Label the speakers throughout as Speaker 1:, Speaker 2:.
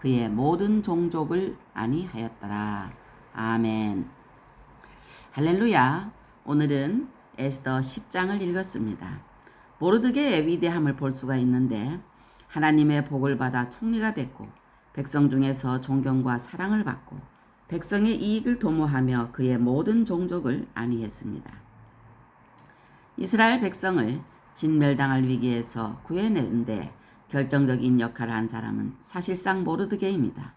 Speaker 1: 그의 모든 종족을 아니하였더라. 아멘. 할렐루야. 오늘은 에스더 10장을 읽었습니다. 모르드게의 위대함을 볼 수가 있는데 하나님의 복을 받아 총리가 됐고 백성 중에서 존경과 사랑을 받고 백성의 이익을 도모하며 그의 모든 종족을 안위했습니다. 이스라엘 백성을 진멸당할 위기에서 구해내는데 결정적인 역할을 한 사람은 사실상 모르드게입니다.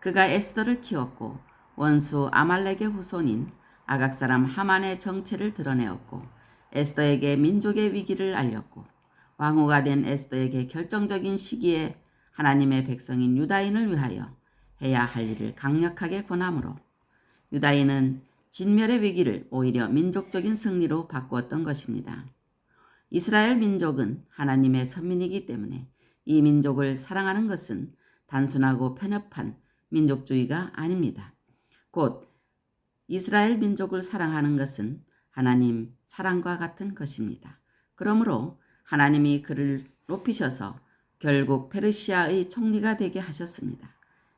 Speaker 1: 그가 에스더를 키웠고 원수 아말렉의 후손인 아각 사람 하만의 정체를 드러내었고 에스더에게 민족의 위기를 알렸고 왕후가 된 에스더에게 결정적인 시기에 하나님의 백성인 유다인을 위하여 해야 할 일을 강력하게 권함으로 유다인은 진멸의 위기를 오히려 민족적인 승리로 바꾸었던 것입니다. 이스라엘 민족은 하나님의 선민이기 때문에 이 민족을 사랑하는 것은 단순하고 편협한 민족주의가 아닙니다. 곧 이스라엘 민족을 사랑하는 것은 하나님 사랑과 같은 것입니다. 그러므로 하나님이 그를 높이셔서 결국 페르시아의 총리가 되게 하셨습니다.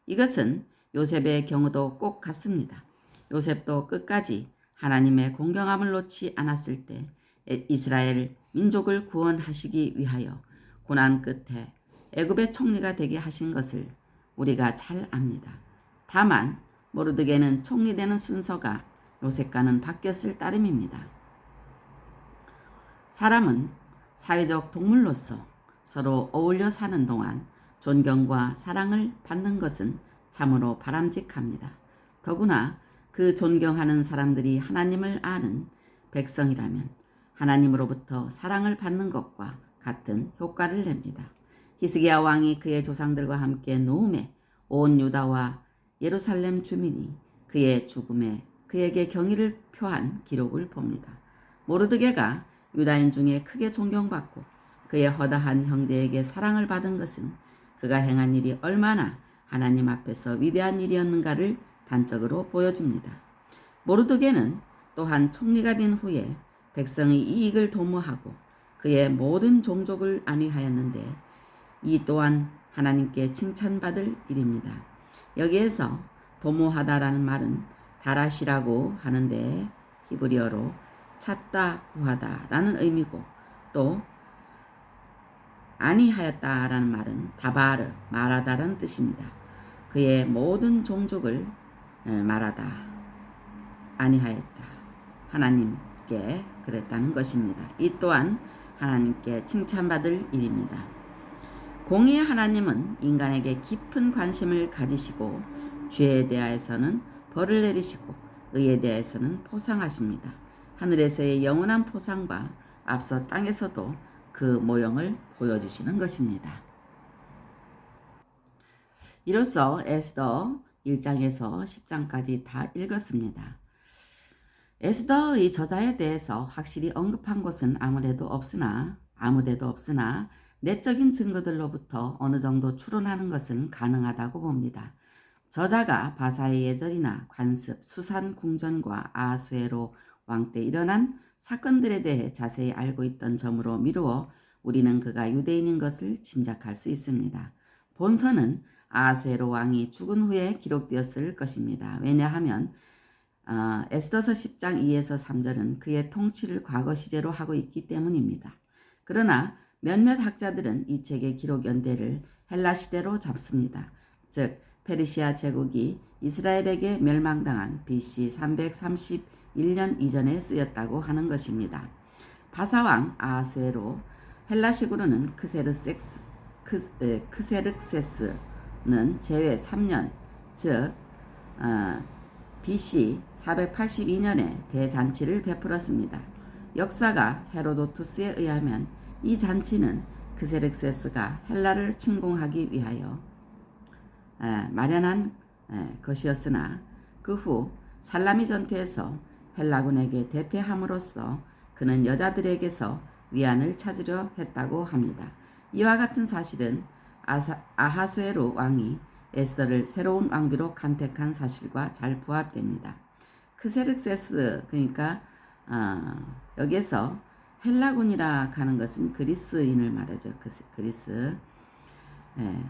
Speaker 1: 이것은 요셉의 경우도 꼭 같습니다. 요셉도 끝까지 하나님의 공경함을 놓지 않았을 때 이스라엘 민족을 구원하시기 위하여 고난 끝에 애굽의 총리가 되게 하신 것을 우리가 잘 압니다. 다만 모르드게는 총리되는 순서가 요셉과는 바뀌었을 따름입니다. 사람은 사회적 동물로서 서로 어울려 사는 동안 존경과 사랑을 받는 것은 참으로 바람직합니다. 더구나 그 존경하는 사람들이 하나님을 아는 백성이라면 하나님으로부터 사랑을 받는 것과 같은 효과를 냅니다. 히스기야 왕이 그의 조상들과 함께 노음에 온 유다와 예루살렘 주민이 그의 죽음에 그에게 경의를 표한 기록을 봅니다. 모르드게가 유다인 중에 크게 존경받고 그의 허다한 형제에게 사랑을 받은 것은 그가 행한 일이 얼마나 하나님 앞에서 위대한 일이었는가를 단적으로 보여줍니다. 모르드게는 또한 총리가 된 후에 백성의 이익을 도모하고 그의 모든 종족을 안위하였는데 이 또한 하나님께 칭찬받을 일입니다. 여기에서 도모하다라는 말은 다라시라고 하는데 히브리어로 찾다 구하다라는 의미고 또 아니하였다라는 말은 다바르 말하다라는 뜻입니다. 그의 모든 종족을 말하다 아니하였다 하나님께 그랬다는 것입니다. 이 또한 하나님께 칭찬받을 일입니다. 공의의 하나님은 인간에게 깊은 관심을 가지시고 죄에 대하여서는 벌을 내리시고 의에 대해서는 포상하십니다. 하늘에서의 영원한 포상과 앞서 땅에서도 그 모형을 보여주시는 것입니다. 이로써 에스더 1장에서 10장까지 다 읽었습니다. 에스더의 저자에 대해서 확실히 언급한 것은 아무데도 없으나 아무데도 없으나 내적인 증거들로부터 어느 정도 추론하는 것은 가능하다고 봅니다. 저자가 바사의 예절이나 관습, 수산 궁전과 아수에로 왕 때 일어난 사건들에 대해 자세히 알고 있던 점으로 미루어 우리는 그가 유대인인 것을 짐작할 수 있습니다. 본서는 아수에로 왕이 죽은 후에 기록되었을 것입니다. 왜냐하면 어, 에스더서 10장 2에서 3절은 그의 통치를 과거 시제로 하고 있기 때문입니다. 그러나 몇몇 학자들은 이 책의 기록 연대를 헬라 시대로 잡습니다. 즉 페르시아 제국이 이스라엘에게 멸망당한 BC 331년 이전에 쓰였다고 하는 것입니다. 바사왕 아수에로 헬라식으로는 크세르섹스 크, 에, 크세르세스는 제외 3년 즉 어, BC 482년에 대잔치를 베풀었습니다. 역사가 헤로도투스에 의하면 이 잔치는 크세르세스가 헬라를 침공하기 위하여 에, 마련한 에, 것이었으나 그 후 살라미 전투에서 헬라군에게 대패함으로써 그는 여자들에게서 위안을 찾으려 했다고 합니다. 이와 같은 사실은 아하수에로 왕이 에스더를 새로운 왕비로 간택한 사실과 잘 부합됩니다. 크세르세스 그러니까 어, 여기에서 헬라군이라 하는 것은 그리스인을 말하죠. 그- 그리스. 예.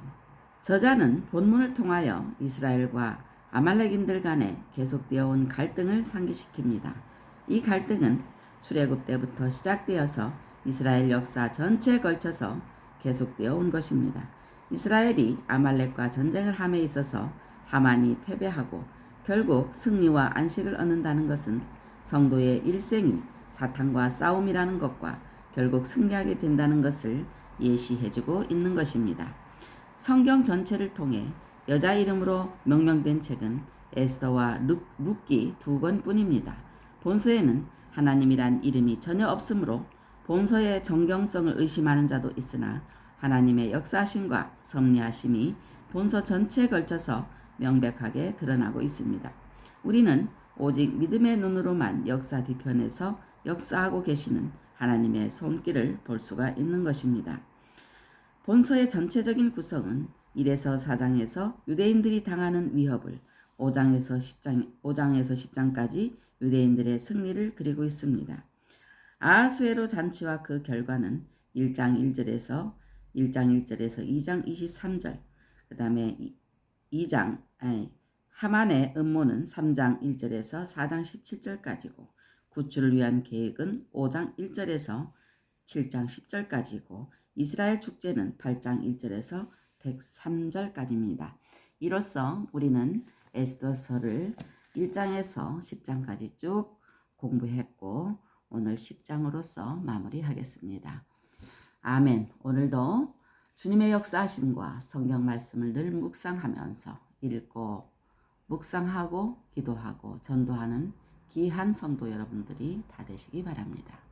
Speaker 1: 저자는 본문을 통하여 이스라엘과 아말렉인들 간에 계속되어 온 갈등을 상기시킵니다. 이 갈등은 출애굽 때부터 시작되어서 이스라엘 역사 전체에 걸쳐서 계속되어 온 것입니다. 이스라엘이 아말렉과 전쟁을 함에 있어서 하만이 패배하고 결국 승리와 안식을 얻는다는 것은 성도의 일생이 사탄과 싸움이라는 것과 결국 승리하게 된다는 것을 예시해주고 있는 것입니다. 성경 전체를 통해 여자 이름으로 명명된 책은 에스더와 룩, 룻기 두 권뿐입니다. 본서에는 하나님이란 이름이 전혀 없으므로 본서의 정경성을 의심하는 자도 있으나 하나님의 역사하심과 섭리하심이 본서 전체에 걸쳐서 명백하게 드러나고 있습니다. 우리는 오직 믿음의 눈으로만 역사 뒤편에서 역사하고 계시는 하나님의 손길을 볼 수가 있는 것입니다. 본서의 전체적인 구성은 1에서 4장에서 유대인들이 당하는 위협을 5장에서 10장, 5장에서 10장까지 유대인들의 승리를 그리고 있습니다. 아하수에로 잔치와 그 결과는 1장 1절에서 1장 1절에서 2장 23절, 그 다음에 2장, 아니, 하만의 음모는 3장 1절에서 4장 17절까지고, 구출을 위한 계획은 5장 1절에서 7장 10절까지고, 이스라엘 축제는 8장 1절에서 103절까지입니다. 이로써 우리는 에스더서를 1장에서 10장까지 쭉 공부했고 오늘 10장으로서 마무리하겠습니다. 아멘. 오늘도 주님의 역사하심과 성경 말씀을 늘 묵상하면서 읽고 묵상하고 기도하고 전도하는 귀한 성도 여러분들이 다 되시기 바랍니다.